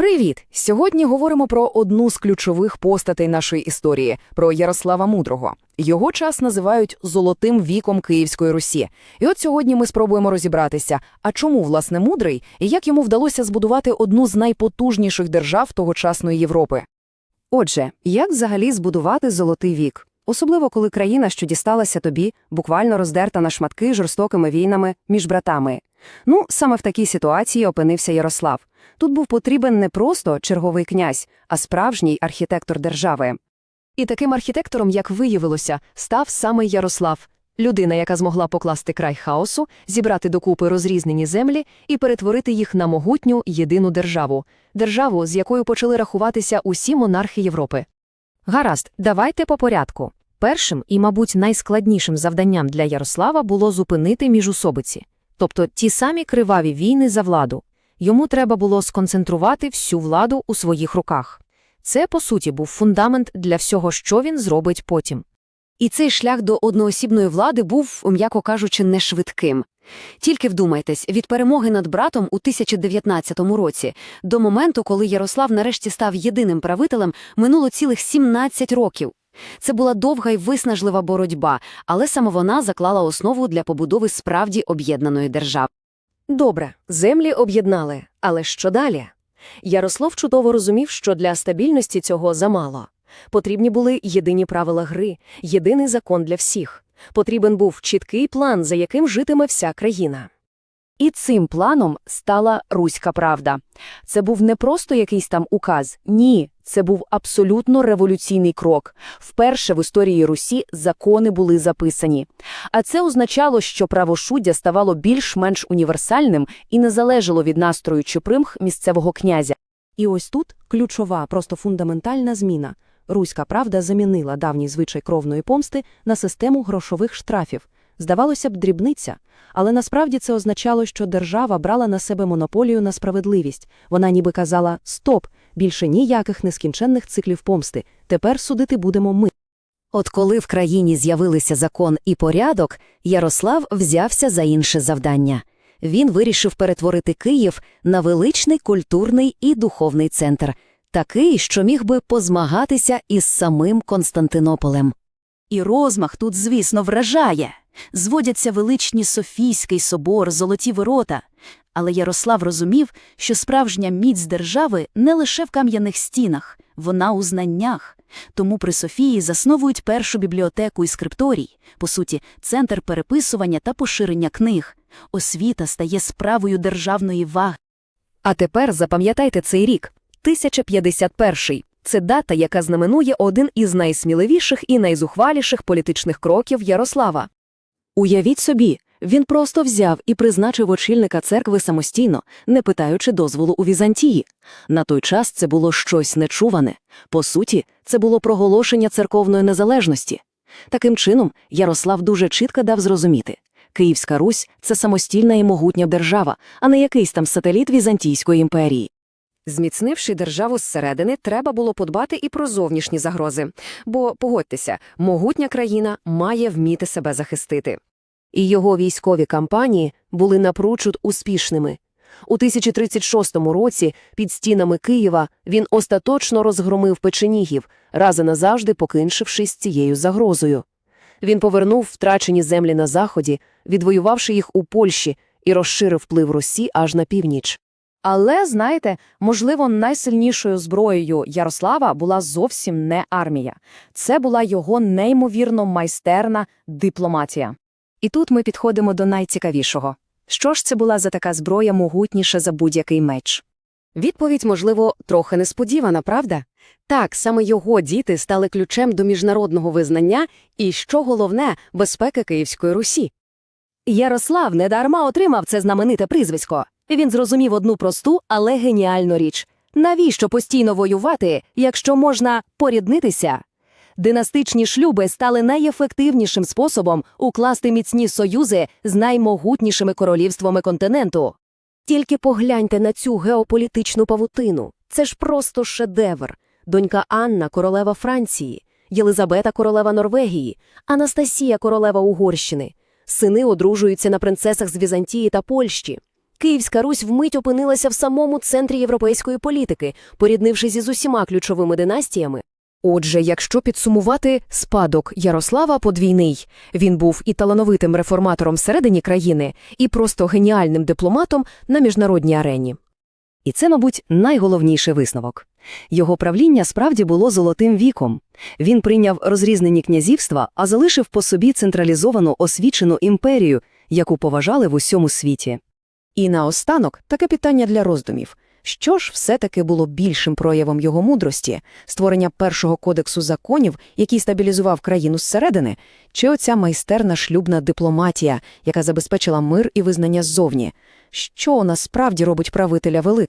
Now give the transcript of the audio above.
Привіт! Сьогодні говоримо про одну з ключових постатей нашої історії про Ярослава Мудрого. Його час називають золотим віком Київської Русі. І от сьогодні ми спробуємо розібратися, а чому власне мудрий і як йому вдалося збудувати одну з найпотужніших держав тогочасної Європи. Отже, як взагалі збудувати золотий вік? Особливо коли країна, що дісталася тобі, буквально роздерта на шматки жорстокими війнами між братами. Ну, саме в такій ситуації опинився Ярослав. Тут був потрібен не просто черговий князь, а справжній архітектор держави. І таким архітектором, як виявилося, став саме Ярослав, людина, яка змогла покласти край хаосу, зібрати докупи розрізнені землі і перетворити їх на могутню єдину державу, державу, з якою почали рахуватися усі монархи Європи. Гаразд, давайте по порядку. Першим і, мабуть, найскладнішим завданням для Ярослава було зупинити міжусобиці, тобто ті самі криваві війни за владу. Йому треба було сконцентрувати всю владу у своїх руках. Це, по суті, був фундамент для всього, що він зробить потім. І цей шлях до одноосібної влади був, м'яко кажучи, не швидким. Тільки вдумайтесь, від перемоги над братом у 1019 році до моменту, коли Ярослав нарешті став єдиним правителем, минуло цілих 17 років. Це була довга й виснажлива боротьба, але саме вона заклала основу для побудови справді об'єднаної держави. Добре, землі об'єднали, але що далі? Ярослав чудово розумів, що для стабільності цього замало. Потрібні були єдині правила гри, єдиний закон для всіх. Потрібен був чіткий план, за яким житиме вся країна. І цим планом стала Руська правда. Це був не просто якийсь там указ, ні, це був абсолютно революційний крок. Вперше в історії Русі закони були записані. А це означало, що правосуддя ставало більш-менш універсальним і не залежало від настрою чи примх місцевого князя. І ось тут ключова, просто фундаментальна зміна. Руська правда замінила давній звичай кровної помсти на систему грошових штрафів. Здавалося б, дрібниця, але насправді це означало, що держава брала на себе монополію на справедливість. Вона ніби казала «Стоп, більше ніяких нескінченних циклів помсти, тепер судити будемо ми». От коли в країні з'явилися закон і порядок, Ярослав взявся за інше завдання. Він вирішив перетворити Київ на величний культурний і духовний центр, такий, що міг би позмагатися із самим Константинополем. І розмах тут, звісно, вражає. Зводяться величні Софійський собор, золоті ворота. Але Ярослав розумів, що справжня міць держави не лише в кам'яних стінах, вона у знаннях. Тому при Софії засновують першу бібліотеку і скрипторій, по суті, центр переписування та поширення книг. Освіта стає справою державної ваги. А тепер запам'ятайте цей рік 1051. Це дата, яка знаменує один із найсміливіших і найзухваліших політичних кроків Ярослава. Уявіть собі, він просто взяв і призначив очільника церкви самостійно, не питаючи дозволу у Візантії. На той час це було щось нечуване. По суті, це було проголошення церковної незалежності. Таким чином, Ярослав дуже чітко дав зрозуміти Київська Русь це самостійна і могутня держава, а не якийсь там сателіт Візантійської імперії. Зміцнивши державу зсередини, треба було подбати і про зовнішні загрози. Бо, погодьтеся, могутня країна має вміти себе захистити. І його військові кампанії були напручуд успішними. У 1036 році під стінами Києва він остаточно розгромив печенігів, рази назавжди покиншивши з цією загрозою. Він повернув втрачені землі на заході, відвоювавши їх у Польщі і розширив вплив Росі аж на північ. Але, знаєте, можливо, найсильнішою зброєю Ярослава була зовсім не армія. Це була його неймовірно майстерна дипломатія. І тут ми підходимо до найцікавішого. Що ж це була за така зброя могутніша за будь-який меч? Відповідь, можливо, трохи несподівана, правда? Так, саме його діти стали ключем до міжнародного визнання і, що головне, безпеки Київської Русі. Ярослав недарма отримав це знамените прізвисько. Він зрозумів одну просту, але геніальну річ. Навіщо постійно воювати, якщо можна поріднитися? Династичні шлюби стали найефективнішим способом укласти міцні союзи з наймогутнішими королівствами континенту. Тільки погляньте на цю геополітичну павутину. Це ж просто шедевр. Донька Анна королева Франції, Єлизабета королева Норвегії, Анастасія королева Угорщини. Сини одружуються на принцесах з Візантії та Польщі. Київська Русь вмить опинилася в самому центрі європейської політики, поріднившись із усіма ключовими династіями. Отже, якщо підсумувати, спадок Ярослава подвійний. Він був і талановитим реформатором всередині країни, і просто геніальним дипломатом на міжнародній арені. І це, мабуть, найголовніший висновок. Його правління справді було золотим віком. Він прийняв розрізнені князівства, а залишив по собі централізовану освічену імперію, яку поважали в усьому світі. І наостанок таке питання для роздумів. Що ж все-таки було більшим проявом його мудрості – створення першого кодексу законів, який стабілізував країну зсередини, чи оця майстерна шлюбна дипломатія, яка забезпечила мир і визнання ззовні? Що насправді робить правителя великим?